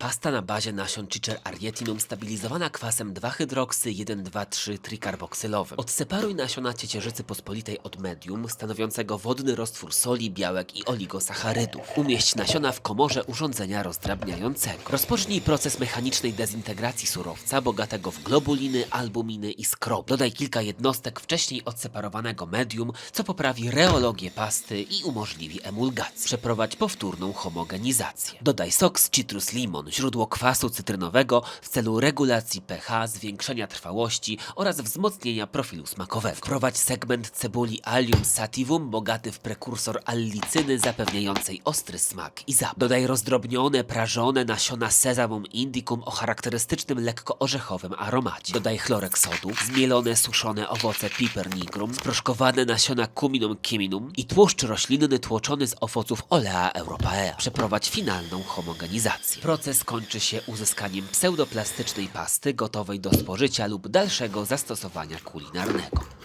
Pasta na bazie nasion Cicer arietinum stabilizowana kwasem 2-hydroksy-1,2,3-trikarboksylowym. Odseparuj nasiona ciecierzycy pospolitej od medium, stanowiącego wodny roztwór soli, białek i oligosacharydów. Umieść nasiona w komorze urządzenia rozdrabniającego. Rozpocznij proces mechanicznej dezintegracji surowca, bogatego w globuliny, albuminy i skrob. Dodaj kilka jednostek wcześniej odseparowanego medium, co poprawi reologię pasty i umożliwi emulgację. Przeprowadź powtórną homogenizację. Dodaj sok z citrus limon, źródło kwasu cytrynowego w celu regulacji pH, zwiększenia trwałości oraz wzmocnienia profilu smakowego. Wprowadź segment cebuli Allium sativum bogaty w prekursor allicyny zapewniającej ostry smak i zapach. Dodaj rozdrobnione, prażone nasiona sezamum indicum o charakterystycznym lekko orzechowym aromacie. Dodaj chlorek sodu, zmielone suszone owoce piper nigrum, sproszkowane nasiona cuminum kiminum i tłuszcz roślinny tłoczony z owoców olea europaea. Przeprowadź finalną homogenizację. Proces kończy się uzyskaniem pseudoplastycznej pasty gotowej do spożycia lub dalszego zastosowania kulinarnego.